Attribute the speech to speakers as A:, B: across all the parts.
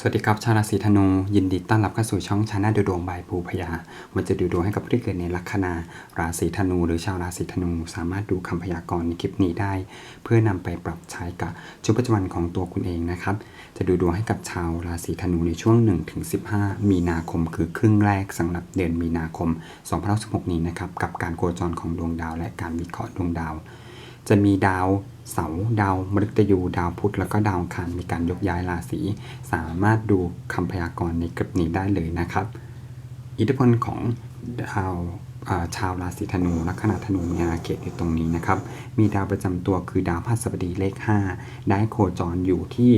A: สวัสดีครับ ชาวราศีธนู ยินดีต้อนรับเข้าสู่ช่องชาแนลดูดวงบายภูพยา มันจะดูดวงให้กับผู้ที่เกิดในลัคนาราศีธนู หรือชาวราศีธนู สามารถดูคำพยากรณ์ในคลิปนี้ได้ เพื่อนำไปปรับใช้กับชีวิตประจำวันของตัวคุณเองนะครับ จะดูดวงให้กับชาวราศีธนูในช่วง 1-15 มีนาคม คือครึ่งแรกสำหรับเดือนมีนาคม2016นี้นะครับ กับการโคจรของดวงดาว และการวิเคราะห์ดวงดาว จะมีดาว เสาดาวมฤตยู ดาวพุธแล้วก็ดาวอังคารมีการยกย้ายราศีสามารถดูคำพยากรณ์ในคลิปนี้ได้เลยนะครับ อิทธิพลของดาวาชาวราศีธนูลัคนาธนูมีอาเขตอยู่ตรงนี้นะครับ มีดาวประจำตัวคือดาวพฤหัสบดีเลข 5 ได้โคจรอยู่ที่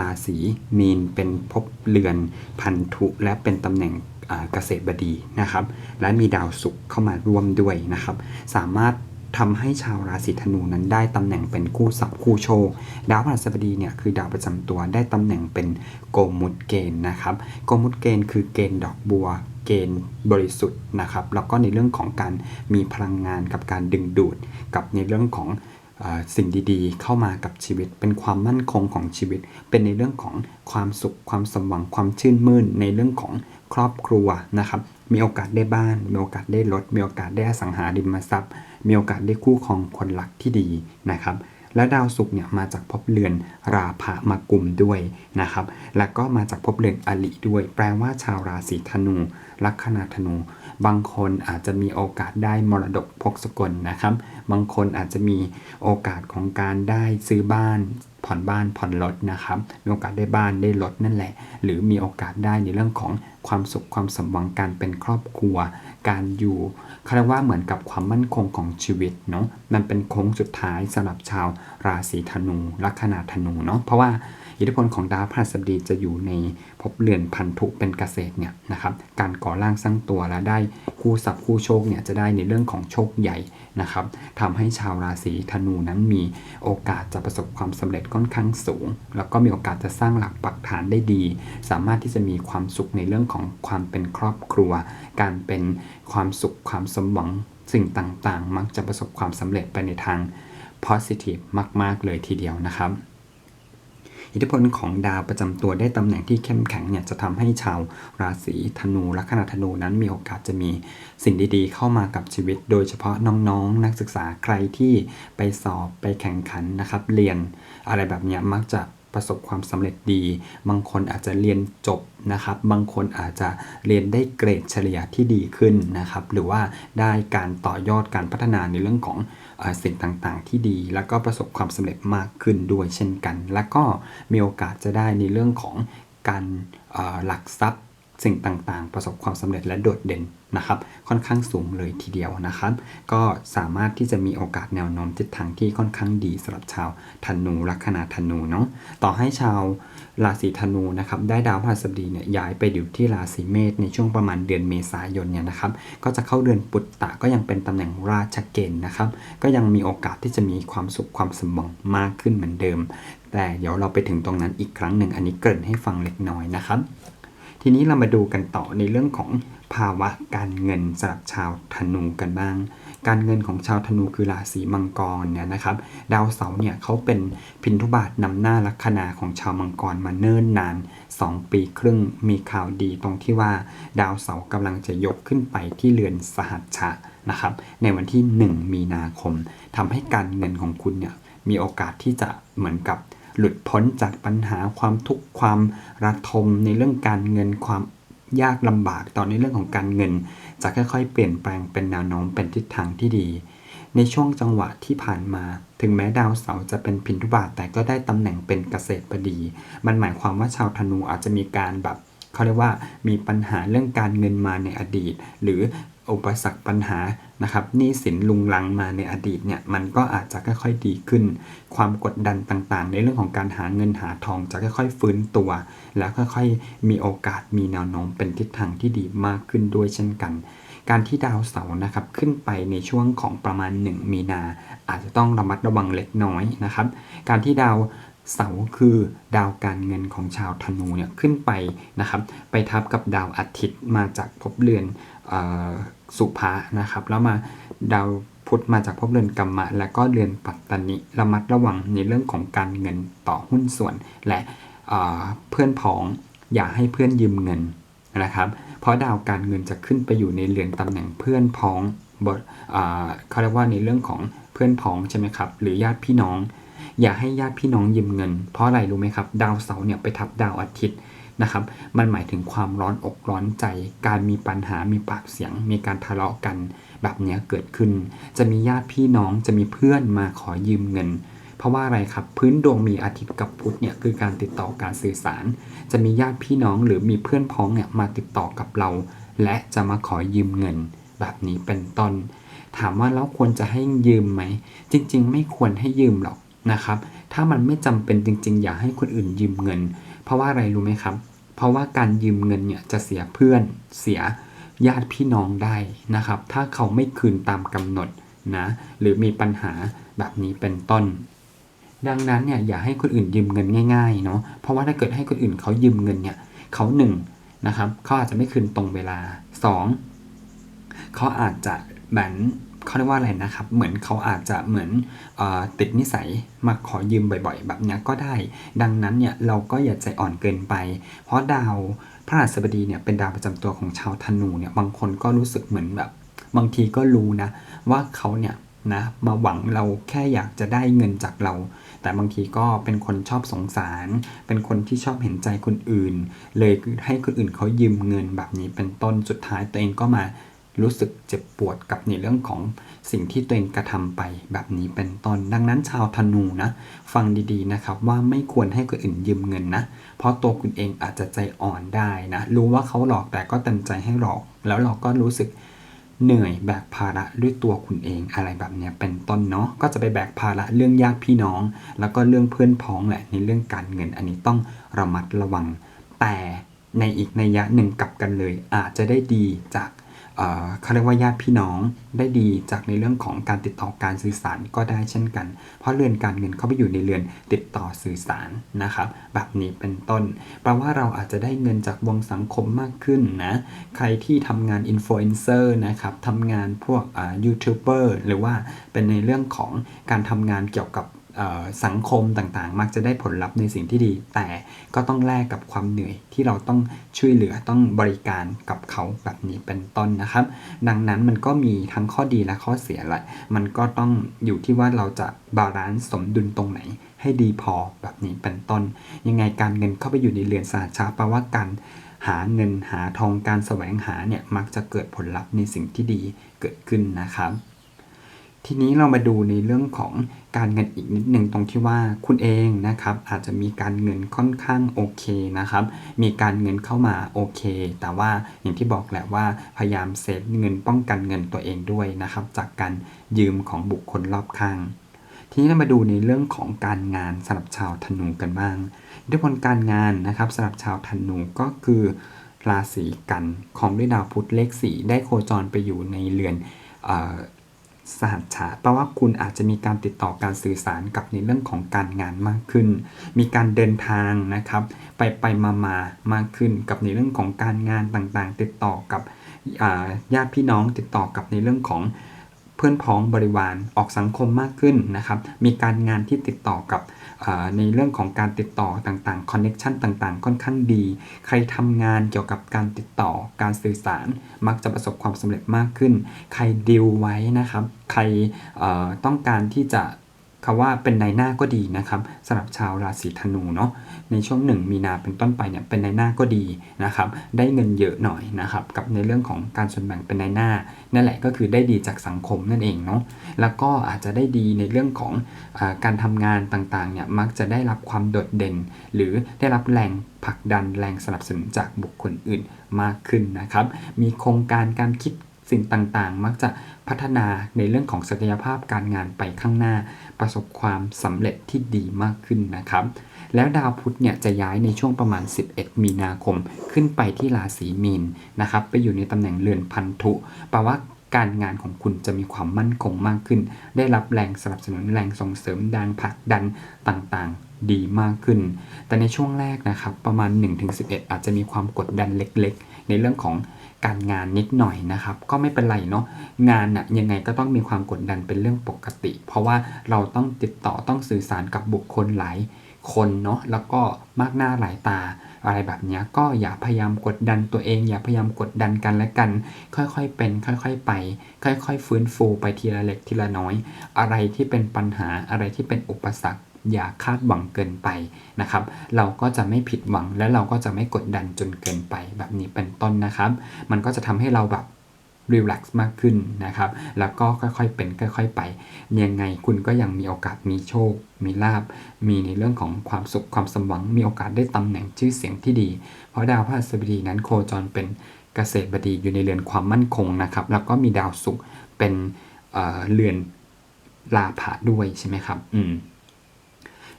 A: ราศีมีนเป็นภพเรือนพันธุและเป็นตำแหน่งเกษตรบดีนะครับ และมีดาวศุกร์เข้ามาร่วมด้วยนะครับ สามารถ ทำให้ชาวราศีธนูนั้นได้ตำแหน่งเป็นคู่สับคู่โชค ดาวพฤหัสบดีเนี่ยคือดาวประจำตัวได้ตำแหน่งเป็นโกมุตเกณฑ์นะครับ โกมุตเกณฑ์คือเกณฑ์ดอกบัวเกณฑ์บริสุทธิ์นะครับ แล้วก็ในเรื่องของการมีพลังงานกับการดึงดูดกับในเรื่องของ สิ่งดีๆ เข้ามากับชีวิต เป็นความมั่นคงของชีวิต เป็นในเรื่องของความสุข ความสมหวัง ความชื่นมื่น ในเรื่องของครอบครัวนะครับ มีโอกาสได้บ้าน มีโอกาสได้รถ มีโอกาสได้อสังหาริมทรัพย์ มีโอกาสได้คู่ครองคนรักที่ดีนะครับ และดาวศุกร์เนี่ยมาจากภพเรือนราพะมากุมด้วยนะครับ แล้วก็มาจากภพเรือนอลิด้วย แปลว่าชาวราศีธนู ลัคนาธนู บางคนอาจจะมีโอกาสได้มรดกพกสกลนะครับ บางคนอาจจะมีโอกาสของการได้ซื้อบ้านผ่อนบ้านผ่อนรถนะครับ มีโอกาสได้บ้านได้รถนั่นแหละ หรือมีโอกาสได้ในเรื่องของ ความสุขความสมหวังการเป็นครอบครัว การอยู่เขาเรียกว่าเหมือนกับความมั่นคงของชีวิตเนาะมันเป็นโค้งสุดท้ายสำหรับชาวราศีธนูลัคนาธนูเนาะเพราะว่าอิทธิพลของดาวพฤหัสบดีจะอยู่ในภพเรือนพันธุเป็นเกษตรเนี่ยนะครับการก่อร่างสร้างตัวและได้คู่สับคู่โชคเนี่ยจะได้ในเรื่องของโชคใหญ่นะครับทำให้ชาวราศีธนูนั้นมีโอกาสจะประสบความสำเร็จค่อนข้างสูง แล้วก็มีโอกาสจะสร้างหลักปักฐานได้ดี สามารถที่จะมีความสุขในเรื่องของความเป็นครอบครัว การเป็นความสุขความสมหวังสิ่งต่างๆ มักจะประสบความสำเร็จไปในทาง positive มาก ๆ เลยทีเดียวนะครับ อิทธิพลของดาวประจำตัวได้ตำแหน่งที่เข้มแข็งเนี่ยจะทำให้ชาวราศีธนูลัคนาธนูนั้นมีโอกาสจะมีสิ่งดีๆ เข้ามากับชีวิต โดยเฉพาะน้องๆนักศึกษาใครที่ไปสอบไปแข่งขันนะครับ เรียนอะไรแบบเนี้ยมักจะ ประสบความสำเร็จดี บางคนอาจจะเรียนจบนะครับ บางคนอาจจะเรียนได้เกรดเฉลี่ยที่ดีขึ้นนะครับ หรือว่าได้การต่อยอดการพัฒนาในเรื่องของสิ่งต่างๆ ที่ดี แล้วก็ประสบความสำเร็จมากขึ้นด้วยเช่นกัน แล้วก็มีโอกาสจะได้ในเรื่องของการหลักทรัพย์ สิ่งต่างๆ ประสบความสำเร็จและโดดเด่นนะครับ ค่อนข้างสูงเลยทีเดียวนะครับ ก็สามารถที่จะมีโอกาสแนวโน้มทิศทางที่ค่อนข้างดีสำหรับชาวธนูลัคนาธนูเนาะต่อให้ชาวราศีธนูนะครับได้ดาวพฤหัสบดีเนี่ยย้ายไปอยู่ที่ราศีเมษในช่วงประมาณเดือนเมษายนเนี่ยนะครับ ก็จะเข้าเดือนปุตตะก็ยังเป็นตำแหน่งราชเกณฑ์นะครับ ก็ยังมีโอกาสที่จะมีความสุขความสมหวังมากขึ้นเหมือนเดิม แต่เดี๋ยวเราไปถึงตรงนั้นอีกครั้งหนึ่งอันนี้เกริ่นให้ฟังเล็กน้อยนะครับ ทีนี้เรามาดูกันต่อในเรื่องของภาวะการเงินสำหรับชาวธนูกันบ้าง การเงินของชาวธนูคือราศีมังกรเนี่ยนะครับ ดาวเสาร์เนี่ยเขาเป็นพินทุบาทนำหน้าลัคนาของชาวมังกรมาเนิ่นนาน 2 ปีครึ่งมีข่าวดีตรงที่ว่า ดาวเสาร์กำลังจะยกขึ้นไปที่เรือนสหัชชะนะครับ ในวันที่ 1 มีนาคมทำให้การเงินของคุณเนี่ยมีโอกาสที่จะเหมือนกับ หลุดพ้นจากปัญหาความทุกข์ความระทมในเรื่องการเงินความยากลำบากตอนในเรื่องของการเงิน จะค่อยๆ เปลี่ยนแปลงเป็นแนวโน้มเป็นทิศทางที่ดี ในช่วงจังหวะที่ผ่านมา ถึงแม้ดาวเสาร์จะเป็นพินทุบาทแต่ก็ได้ตำแหน่งเป็นเกษตรบดี มันหมายความว่าชาวธนูอาจจะมีการแบบเขาเรียกว่ามีปัญหาเรื่องการเงินมาในอดีต หรือ อุปสรรคปัญหานะครับหนี้สินลุงลังมาในอดีตเนี่ยมันก็อาจจะค่อยๆดีขึ้น ความกดดันต่างๆ ในเรื่องของการหาเงินหาทองจะค่อยๆฟื้นตัว แล้วค่อยๆมีโอกาสมีแนวโน้มเป็นทิศทางที่ดีมากขึ้นด้วยเช่นกัน การที่ดาวเสาร์นะครับขึ้นไปในช่วงของประมาณ 1 มีนา อาจจะต้องระมัดระวังเล็กน้อยนะครับ การที่ดาว เสาคือดาวการเงินของชาวธนูเนี่ยขึ้นไปนะครับ ไปทับกับดาวอาทิตย์มาจากภพเรือนออสุภะนะครับ แล้วมาดาวพุธมาจากภพเรือนกรรมะ และก็เรือนปัตตานิระมัดระวังในเรื่องของการเงินต่อหุ้นส่วน และเเพื่อนพ้องอย่าให้เพื่อนยืมเงินนะครับ เพราะดาวการเงินจะขึ้นไปอยู่ในเรือนตำแหน่งเพื่อนพ้องบทอ่าเขาเรียกว่าในเรื่องของเพื่อนพ้องใช่ไหมครับ หรือญาติพี่น้อง อย่าให้ญาติพี่น้องยืมเงิน เพราะอะไรรู้ไหมครับ ดาวเสาร์เนี่ยไปทับดาวอาทิตย์นะครับ มันหมายถึงความร้อนอกร้อนใจ การมีปัญหา มีปากเสียง มีการทะเลาะกัน แบบนี้เกิดขึ้น จะมีญาติพี่น้อง จะมีเพื่อนมาขอยืมเงิน เพราะว่าอะไรครับ พื้นดวงมีอาทิตย์กับพุธเนี่ยคือการติดต่อการสื่อสาร จะมีญาติพี่น้องหรือมีเพื่อนพ้องเนี่ยมาติดต่อกับเรา และจะมาขอยืมเงิน แบบนี้เป็นต้น ถามว่าแล้วควรจะให้ยืมไหม จริง ๆ ไม่ควรให้ยืมหรอก นะครับ ถ้ามันไม่จำเป็นจริง ๆ อย่าให้คนอื่นยืมเงิน เพราะว่าอะไรรู้ไหมครับ เพราะว่าการยืมเงินเนี่ยจะเสียเพื่อนเสียญาติพี่น้องได้นะครับ ถ้าเขาไม่คืนตามกำหนดนะหรือมีปัญหาแบบนี้เป็นต้น ดังนั้นเนี่ยอย่าให้คนอื่นยืมเงินง่ายๆเนาะเพราะว่าถ้าเกิดให้คนอื่นเขายืมเงินเนี่ยเขาหนึ่งนะครับเขาอาจจะไม่คืนตรงเวลาสองเขาอาจจะเหมือน เขาเรียกว่าอะไรนะครับ เหมือนเขาอาจจะเหมือนอติดนิสัยมาขอยืมบ่อยๆ แบบนี้ก็ได้ ดังนั้นเนี่ยเราก็อย่าใจอ่อนเกินไป เพราะดาวพระราชบดีเนี่ยเป็นดาวประจำตัวของชาวธนูเนี่ยบางคนก็รู้สึกเหมือนแบบ บางทีก็รู้นะ ว่าเขาเนี่ยนะมาหวังเราแค่อยากจะได้เงินจากเรา แต่บางทีก็เป็นคนชอบสงสาร เป็นคนที่ชอบเห็นใจคนอื่น เลยให้คนอื่นเขายืมเงินแบบนี้เป็นต้นสุดท้ายตัวเองก็มา รู้สึกเจ็บปวดกับในเรื่องของสิ่งที่ตัวเองกระทำไปแบบนี้เป็นต้นดังนั้นชาวธนูนะ ฟังดีๆนะครับว่าไม่ควรให้คนอื่นยืมเงินนะ เพราะตัวคุณเองอาจจะใจอ่อนได้นะ รู้ว่าเขาหลอกแต่ก็เต็มใจให้หลอก แล้วเราก็รู้สึกเหนื่อยแบกภาระด้วยตัวคุณเองอะไรแบบเนี้ยเป็นต้นเนาะก็จะไปแบกภาระเรื่องญาติพี่น้อง แล้วก็เรื่องเพื่อนพ้องแหละในเรื่องการเงินอันนี้ต้องระมัดระวัง แต่ในอีกในยะหนึ่งกลับกันเลย อาจจะได้ดีจาก เขาเรียกว่าญาติพี่น้องได้ดีจากในเรื่องของการติดต่อการสื่อสารก็ได้เช่นกัน เพราะเรือนการเงินเข้าไปอยู่ในเรือนติดต่อสื่อสารนะครับแบบนี้เป็นต้นแปลว่าเราอาจจะได้เงินจากวงสังคมมากขึ้นนะใครที่ทำงานอินฟลูเอนเซอร์นะครับทำงานพวกยูทูบเบอร์หรือว่าเป็นในเรื่องของการทำงานเกี่ยวกับ สังคมต่างๆ มักจะได้ผลลัพธ์ในสิ่งที่ดี แต่ก็ต้องแลกกับความเหนื่อยที่เราต้องช่วยเหลือต้องบริการกับเขาแบบนี้เป็นต้นนะครับ ดังนั้นมันก็มีทั้งข้อดีและข้อเสียแหละมันก็ต้องอยู่ที่ว่าเราจะบาลานซ์สมดุลตรงไหนให้ดีพอแบบนี้เป็นต้น ยังไงการเงินเข้าไปอยู่ในเรือนสาชาแปลว่าการหาเงินหาทองการแสวงหาเนี่ยมักจะเกิดผลลัพธ์ในสิ่งที่ดีเกิดขึ้นนะครับ ทีนี้เรามาดูในเรื่องของการเงินอีกนิดหนึ่งตรงที่ว่าคุณเองนะครับอาจจะมีการเงินค่อนข้างโอเคนะครับ มีการเงินเข้ามาโอเค แต่ว่าอย่างที่บอกแหละว่าพยายามเซฟเงินป้องกันเงินตัวเองด้วยนะครับ จากการยืมของบุคคลรอบข้าง ทีนี้เรามาดูในเรื่องของการงานสำหรับชาวธนูกันบ้างอิทธิพลการงานนะครับสำหรับชาวธนูก็คือราศีกันของด้วยดาวพุธเลขสีได้โคจรไปอยู่ในเรือนอ สหัชชาแปลว่าคุณอาจจะมีการติดต่อการสื่อสารกับในเรื่องของการงานมากขึ้น มีการเดินทางนะครับ ไปไปมามามากขึ้นกับในเรื่องของการงานต่างๆ ติดต่อกับญาติพี่น้องติดต่อกับในเรื่องของเพื่อนพ้องบริวารออกสังคมมากขึ้นนะครับ มีการงานที่ติดต่อกับ ในเรื่องของการติดต่อต่างๆคอนเน็ชันต่างๆ ค่อนข้างดี ใครทำงานเกี่ยวกับการติดต่อการสื่อสาร มักจะประสบความสำเร็จมากขึ้น ใครดิวไว้นะครับ ใครต้องการที่จะ คำว่าเป็นนายหน้าก็ดีนะครับสำหรับชาวราศีธนูเนาะในช่วงหนึ่งมีนาเป็นต้นไปเนี่ยเป็นนายหน้าก็ดีนะครับได้เงินเยอะหน่อยนะครับกับในเรื่องของการส่วนแบ่งเป็นนายหน้านั่นแหละก็คือได้ดีจากสังคมนั่นเองเนาะแล้วก็อาจจะได้ดีในเรื่องของอการทำงานต่างๆเนี่ยมักจะได้รับความโดดเด่น หรือได้รับแรงผลักดันแรงสนับสนุนจากบุคคลอื่นมากขึ้นนะครับมีโครงการการคิด สิ่งต่างๆ มักจะพัฒนาในเรื่องของศักยภาพการงานไปข้างหน้า ประสบความสำเร็จที่ดีมากขึ้นนะครับ แล้วดาวพุธเนี่ยจะย้ายในช่วงประมาณ 11 มีนาคมขึ้นไปที่ราศีมีนนะครับ ไปอยู่ในตำแหน่งเรือนพันธุแปลว่า การงานของคุณจะมีความมั่นคงมากขึ้น ได้รับแรงสนับสนุนแรงส่งเสริมแรงผลักดันต่างๆ ดีมากขึ้น แต่ในช่วงแรกนะครับ ประมาณ 1-11 อาจจะมีความกดดันเล็กๆ ในเรื่องของการงานนิดหน่อยนะครับ ก็ไม่เป็นไรเนาะงานน่ะยังไงก็ต้องมีความกดดันเป็นเรื่องปกติ เพราะว่าเราต้องติดต่อต้องสื่อสารกับบุคคลหลาย คนเนาะแล้วก็มากหน้าหลายตา อะไรแบบนี้ก็อย่าพยายามกดดันตัวเอง อย่าพยายามกดดันกันและกัน ค่อยๆเป็น ค่อยๆไป ค่อยๆฟื้นฟูไปทีละเล็กทีละน้อย อะไรที่เป็นปัญหาอะไรที่เป็นอุปสรรคอย่าคาดหวังเกินไปนะครับ เราก็จะไม่ผิดหวังและเราก็จะไม่กดดันจนเกินไปแบบนี้เป็นต้นนะครับ มันก็จะทำให้เราแบบ รีแลกซ์มากขึ้นนะครับ แล้วก็ค่อยๆเป็นค่อยๆไป ยังไงคุณก็ยังมีโอกาสมีโชค มีลาบ มีในเรื่องของความสุขความสมหวัง มีโอกาสได้ตำแหน่งชื่อเสียงที่ดี เพราะดาวพฤหัสบดีนั้นโคจรเป็นเกษตรบดีอยู่ในเรือนความมั่นคงนะครับ แล้วก็มีดาวศุกร์เป็นเเรือนลาภะด้วยใช่ไหมครับ อืม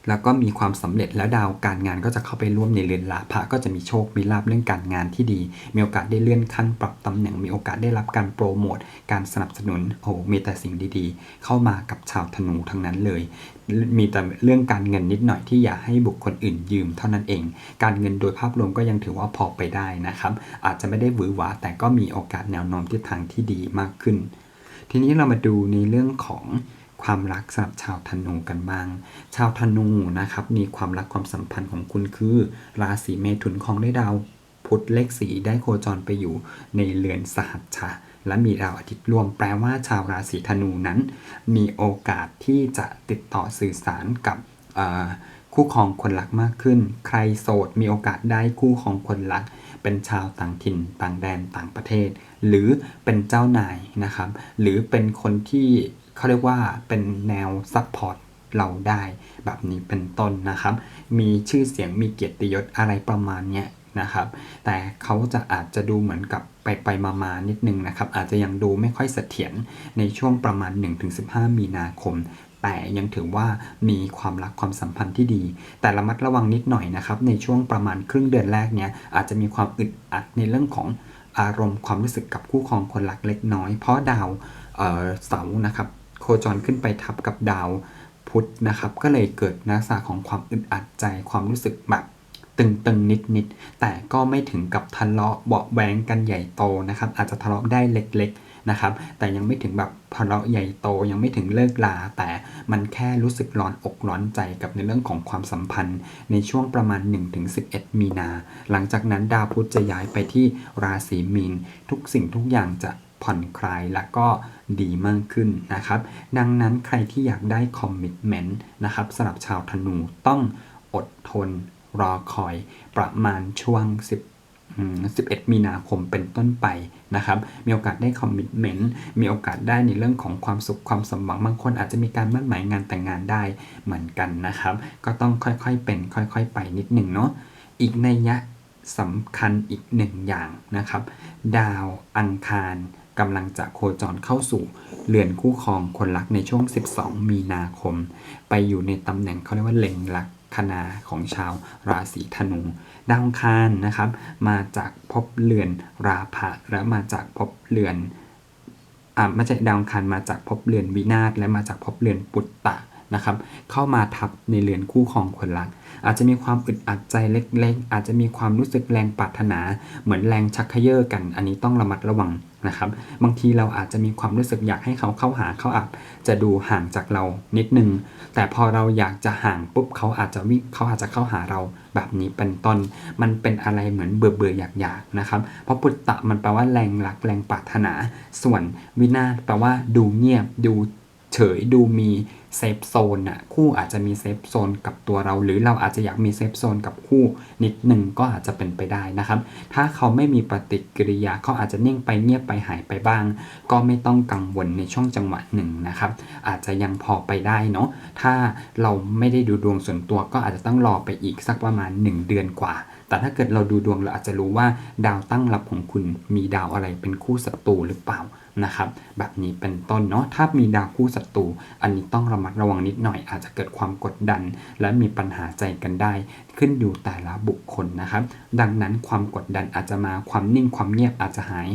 A: แล้วก็มีความสำเร็จแล้วดาวการงานก็จะเข้าไปร่วมในเรือนลาภะก็จะมีโชคมีลาภเรื่องการงานที่ดี มีโอกาสได้เลื่อนขั้นปรับตำแหน่ง มีโอกาสได้รับการโปรโมท การสนับสนุนโอ้โหมีแต่สิ่งดีๆ เข้ามากับชาวธนูทั้งนั้นเลย มีแต่เรื่องการเงินนิดหน่อยที่อย่าให้บุคคลอื่นยืมเท่านั้นเอง การเงินโดยภาพรวมก็ยังถือว่าพอไปได้นะครับ อาจจะไม่ได้หวือหวาแต่ก็มีโอกาสแนวโน้มทิศทางที่ดีมากขึ้น ทีนี้เรามาดูในเรื่องของ ความรักสำหรับชาวธนูกันบ้าง ชาวธนูนะครับมีความรักความสัมพันธ์ของคุณคือ ราศีเมถุนของได้ดาวพุธเลขสีได้โคจรไปอยู่ในเรือนสหัชชะและมีดาวอาทิตย์รวมแปลว่าชาวราศีธนูนั้น มีโอกาสที่จะติดต่อสื่อสารกับคู่ครองคนรักมากขึ้น ใครโสดมีโอกาสได้คู่ครองคนรัก เป็นชาวต่างถิ่นต่างแดนต่างประเทศ หรือเป็นเจ้านายนะครับ หรือเป็นคนที่ เขาเรียกว่าเป็นแนวซัพพอร์ตเราได้แบบนี้เป็นต้นนะครับ มีชื่อเสียงมีเกียรติยศอะไรประมาณเนี้ยนะครับ แต่เขาจะอาจจะดูเหมือนกับไปไปมามานิดนึงนะครับ อาจจะยังดูไม่ค่อยเสถียรในช่วงประมาณ 1-15 มีนาคม แต่ยังถือว่ามีความรักความสัมพันธ์ที่ดี แต่ระมัดระวังนิดหน่อยนะครับ ในช่วงประมาณครึ่งเดือนแรกเนี้ยอาจจะมีความอึดอัดในเรื่องของอารมณ์ความรู้สึกกับคู่ครองคนรักเล็กน้อย เพราะดาวเสาร์นะครับ คจรขึ้นไปทับกับดาวพุธนะครับ ก็เลยเกิดลักษณะของความอึดอัดใจความรู้สึกแบบตึงๆนิดๆแต่ก็ไม่ถึงกับทะเลาะเบาะแวงกันใหญ่โตนะครับ อาจจะทะเลาะได้เล็กๆนะครับ แต่ยังไม่ถึงแบบทะเลาะใหญ่โตยังไม่ถึงเลิกลา แต่มันแค่รู้สึกร้อนอกร้อนใจกับในเรื่องของความสัมพันธ์ ในช่วงประมาณ 1-11 มีนา หลังจากนั้นดาวพุธจะย้ายไปที่ราศีมีน ทุกสิ่งทุกอย่างจะ ผ่อนคลายและก็ดีมากขึ้นนะครับ ดังนั้นใครที่อยากได้คอมมิชเมนต์นะครับสำหรับชาวธนูต้องอดทนรอคอยประมาณช่วง 10 11 มีนาคมเป็นต้นไปนะครับ มีโอกาสได้คอมมิชเมนต์ มีโอกาสได้ในเรื่องของความสุขความสมหวัง บางคนอาจจะมีการมั่นหมายงานแต่งงานได้เหมือนกันนะครับ ก็ต้องค่อยๆเป็น ค่อยๆไปนิดหนึ่งเนาะ อีกในยะสำคัญอีกหนึ่งอย่างนะครับ ดาวอังคาร กำลังจะโคจรเข้าสู่เรือนคู่ครองคนรักในช่วง 12 มีนาคม ไปอยู่ในตำแหน่งเขาเรียกว่าเล็งลัคนาของชาวราศีธนู ดาวคารนะครับ มาจากภพเรือนราภะและมาจากภพเรือนอ่าไม่ใช่ดาวคารมาจากภพเรือนวินาศและมาจากภพเรือนปุตตะนะครับ เข้ามาทับในเรือนคู่ครองคนรัก อาจจะมีความอึดอัดใจเล็กๆ อาจจะมีความรู้สึกแรงปรารถนา เหมือนแรงชักเขย่อกัน อันนี้ต้องระมัดระวังนะครับ บางทีเราอาจจะมีความรู้สึกอยากให้เขาเข้าหาเขาอาจจะดูห่างจากเรานิดนึง แต่พอเราอยากจะห่างปุ๊บเขาอาจจะวิ่งเขาอาจจะเข้าหาเราแบบนี้เป็นต้น มันเป็นอะไรเหมือนเบื่อเบื่อๆอยากอยากๆนะครับ เพราะปุตตะมันแปลว่าแรงรักแรงปรารถนา ส่วนวินาศแปลว่าดูเงียบดูเฉยดูมี เซฟโซนน่ะคู่อาจจะมีเซฟโซนกับตัวเรา หรือเราอาจจะอยากมีเซฟโซนกับคู่นิดหนึ่งก็อาจจะเป็นไปได้นะครับ ถ้าเขาไม่มีปฏิกิริยาเขาอาจจะนิ่งไปเงียบไปหายไปบ้าง ก็ไม่ต้องกังวลในช่วงจังหวะหนึ่งนะครับ อาจจะยังพอไปได้เนาะถ้าเราไม่ได้ดูดวงส่วนตัวก็อาจจะต้องรอไปอีกสักประมาณ 1 เดือนกว่า แต่ถ้าเกิดเราดูดวงเราอาจจะรู้ว่าดาวตั้งรับของคุณมีดาวอะไรเป็นคู่ศัตรูหรือเปล่านะครับแบบนี้เป็นต้นเนาะถ้ามีดาวคู่ศัตรูอันนี้ต้องระมัดระวังนิดหน่อย อาจจะเกิดความกดดัน และมีปัญหาใจกันได้ ขึ้นอยู่แต่ละบุคคลนะครับ ดังนั้นความกดดันอาจจะมาความนิ่งความเงียบอาจจะหาย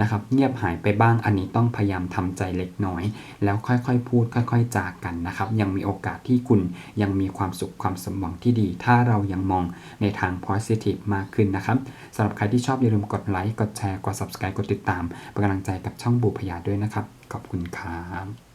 A: นะครับเงียบหายไปบ้างอันนี้ต้องพยายามทำใจเล็กน้อย แล้วค่อยๆ พูดค่อย ๆ จากกันนะครับยังมีโอกาสที่คุณยังมีความสุขความสมหวังที่ดี ถ้าเรายังมองในทาง positive มากขึ้นนะครับสำหรับใครที่ชอบอย่าลืมกดไลค์กดแชร์กด subscribe กดติดตามเป็นกำลังใจกับช่องบูพยาด้วยนะครับ ขอบคุณครับ